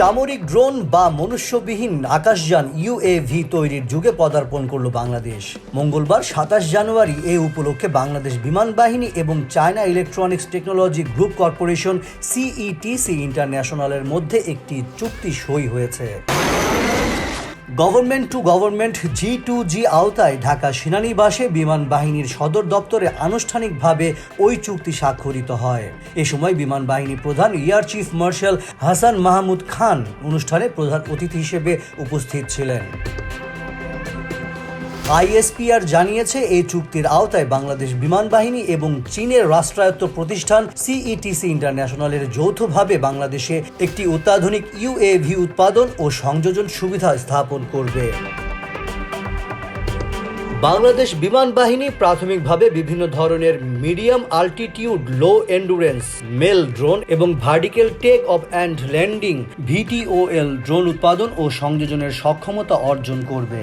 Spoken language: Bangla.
সামরিক ড্রোন বা মনুষ্যবিহীন আকাশযান ইউএভি তৈরির যুগে পদার্পণ করল বাংলাদেশ। মঙ্গলবার সাতাশ জানুয়ারি এ উপলক্ষে বাংলাদেশ বিমান বাহিনী এবং China Electronics Technology Group Corporation CETC ইন্টারন্যাশনালের মধ্যে একটি চুক্তি সই হয়েছে। Government to government, G to G আওতায় ঢাকা সেনানিবাসে বিমান বাহিনীর সদর দপ্তরে আনুষ্ঠানিকভাবে ওই চুক্তি স্বাক্ষরিত হয়। এ সময় বিমান বাহিনী প্রধান air chief marshal Hasan Mahmud Khan অনুষ্ঠানে প্রধান অতিথি হিসেবে উপস্থিত ছিলেন। আইএসপিআর জানিয়েছে এই চুক্তির আওতায় বাংলাদেশ বিমান বাহিনী এবং চীনের রাষ্ট্রায়ত্ত প্রতিষ্ঠান সিইটিসি ইন্টারন্যাশনালের যৌথভাবে বাংলাদেশে একটি অত্যাধুনিক ইউএভি উৎপাদন ও সংযোজন সুবিধা স্থাপন করবে। বাংলাদেশ বিমান বাহিনী প্রাথমিকভাবে বিভিন্ন ধরনের medium altitude low endurance, MALE drone এবং vertical take off and landing VTOL drone উৎপাদন ও সংযোজনের সক্ষমতা অর্জন করবে।